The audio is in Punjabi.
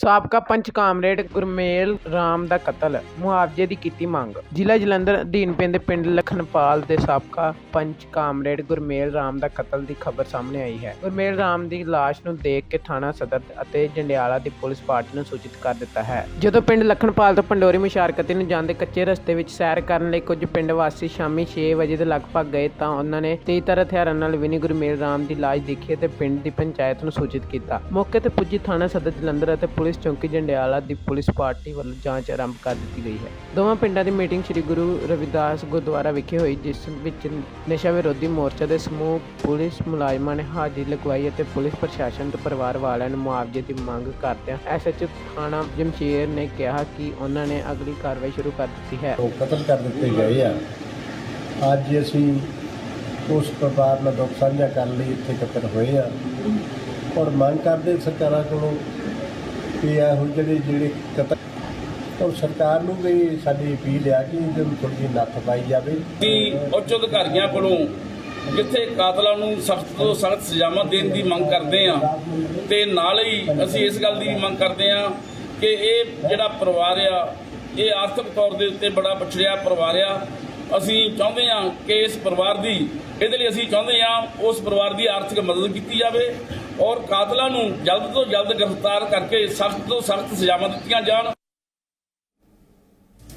ਸਾਬਕਾ ਪੰਚ ਕਾਮਰੇਡ ਗੁਰਮੇਲ ਰਾਮ ਦਾ ਕਤਲ, ਮੁਆਵਜ਼ੇ ਦੀ ਕੀਤੀ ਮੰਗ। ਜ਼ਿਲ੍ਹਾ ਜਲੰਧਰ ਅਧੀਨ ਪੈਂਦੇ ਪਿੰਡ ਲਖਨਪਾਲ ਦੇ ਸਾਬਕਾ ਪੰਚ ਕਾਮਰੇਡ ਗੁਰਮੇਲ ਰਾਮ ਦਾ ਕਤਲ ਦੀ ਖਬਰ ਸਾਹਮਣੇ ਆਈ ਹੈ। ਗੁਰਮੇਲ ਰਾਮ ਦੀ ਲਾਸ਼ ਨੂੰ ਦੇਖ ਕੇ ਥਾਣਾ ਸਦਰ ਅਤੇ ਜੰਡਿਆਲਾ ਦੀ ਪੁਲਿਸ ਪਾਰਟੀ ਨੂੰ ਸੂਚਿਤ ਕਰ ਦਿੱਤਾ ਹੈ। ਜਦੋਂ ਪਿੰਡ ਲਖਨਪਾਲ ਤੋਂ ਪੰਡੋਰੀ ਮੁਸ਼ਾਰਕਤੀ ਨੂੰ ਜਾਂਦੇ ਕੱਚੇ ਰਸਤੇ ਵਿੱਚ ਸੈਰ ਕਰਨ ਲਈ ਕੁਝ ਪਿੰਡ ਵਾਸੀ ਸ਼ਾਮੀ 6 ਵਜੇ ਦੇ ਲਗਭਗ ਗਏ ਤਾਂ ਉਹਨਾਂ ਨੇ ਤੇਜ਼ਤਰ ਹਥਿਆਰਾਂ ਨਾਲ ਵਿਨੀ ਗੁਰਮੇਲ ਰਾਮ ਦੀ ਲਾਸ਼ ਦੇਖੀ ਅਤੇ ਪਿੰਡ ਦੀ ਪੰਚਾਇਤ ਨੂੰ ਸੂਚਿਤ ਕੀਤਾ। ਮੌਕੇ ਤੇ ਪੁੱਜੀ ਥਾਣਾ ਸਦਰ ਜਲੰਧਰ ਅਤੇ ਪੁਲਿਸ ਚੌਂਕੀ ਜੰਡਿਆਲਾ ਦੀ ਪੁਲਿਸ ਪਾਰਟੀ ਵੱਲੋਂ ਜਾਂਚ ਆਰੰਭ ਕਰ ਦਿੱਤੀ ਗਈ ਹੈ। ਦੋਵਾਂ ਪਿੰਡਾਂ ਦੀ ਮੀਟਿੰਗ ਸ੍ਰੀ ਗੁਰੂ ਰਵਿਦਾਸ ਗੁਰਦੁਆਰਾ ਵਿਖੇ ਹੋਈ, ਜਿਸ ਵਿੱਚ ਨਸ਼ਾ ਵਿਰੋਧੀ ਮੋਰਚਾ ਦੇ ਸਮੂਹ, ਪੁਲਿਸ ਮੁਲਾਜ਼ਮਾਂ ਨੇ ਹਾਜ਼ਰੀ ਲਗਵਾਈ ਅਤੇ ਪੁਲਿਸ ਪ੍ਰਸ਼ਾਸਨ ਤੋਂ ਪਰਿਵਾਰ ਵਾਲਿਆਂ ਨੂੰ ਮੁਆਵਜ਼ੇ ਦੀ ਮੰਗ ਕਰਦਿਆਂ ਐਸਐਚਓ ਥਾਣਾ ਜਮਸ਼ੇਰ ਨੇ ਕਿਹਾ ਕਿ ਉਹਨਾਂ ਨੇ ਅਗਲੀ ਕਾਰਵਾਈ ਸ਼ੁਰੂ ਕਰ ਦਿੱਤੀ ਹੈ। ਉਹ ਕਤਲ ਕਰ ਦਿੱਤੇ ਗਏ ਆ। ਅੱਜ ਅਸੀਂ ਉਸ ਪਰਿਵਾਰ ਨਾਲ ਦੁੱਖ ਸਾਂਝਾ ਕਰਨ ਲਈ ਇੱਥੇ ਇਕੱਤਰ ਹੋਏ ਆ। ਔਰ ਮੰਗ ਕਰਦੇ ਸਰਕਾਰਾਂ ਕੋਲੋਂ ਕਿ ਇਹੋ ਜਿਹੜੇ ਜਿਹੜੇ ਕਤਲ ਔਰ ਸਰਕਾਰ ਨੂੰ ਵੀ ਸਾਡੀ ਅਪੀਲ ਆ ਕਿ ਇਹਦੇ ਨੂੰ ਥੋੜ੍ਹੀ ਨੱਥ ਪਾਈ ਜਾਵੇ। ਕਿ ਉੱਚ ਅਧਿਕਾਰੀਆਂ ਕੋਲੋਂ ਜਿੱਥੇ ਕਾਤਲਾਂ ਨੂੰ ਸਖਤ ਤੋਂ ਸਖਤ ਸਜ਼ਾਵਾਂ ਦੇਣ ਦੀ ਮੰਗ ਕਰਦੇ ਆ, ਤੇ ਨਾਲ ਹੀ ਅਸੀਂ ਇਸ ਗੱਲ ਦੀ ਮੰਗ ਕਰਦੇ ਆ ਕਿ ਇਹ ਜਿਹੜਾ ਪਰਿਵਾਰ ਆ, ਇਹ ਆਰਥਿਕ ਤੌਰ ਦੇ ਉੱਤੇ ਬੜਾ ਪਛੜਿਆ ਪਰਿਵਾਰ ਆ। ਅਸੀਂ ਚਾਹੁੰਦੇ ਆ ਕਿ ਇਸ ਪਰਿਵਾਰ ਦੀ ਇਹਦੇ ਲਈ ਅਸੀਂ ਚਾਹੁੰਦੇ ਆ ਉਸ ਪਰਿਵਾਰ ਦੀ ਆਰਥਿਕ ਮਦਦ ਕੀਤੀ ਜਾਵੇ। ਔਰ ਕਾਤਲਾਂ ਨੂੰ ਜਲਦ ਤੋਂ ਜਲਦ ਗ੍ਰਿਫਤਾਰ ਕਰਕੇ ਸਖਤ ਤੋਂ ਸਖਤ ਸਜ਼ਾਵਾਂ ਦਿੱਤੀਆਂ ਜਾਣ।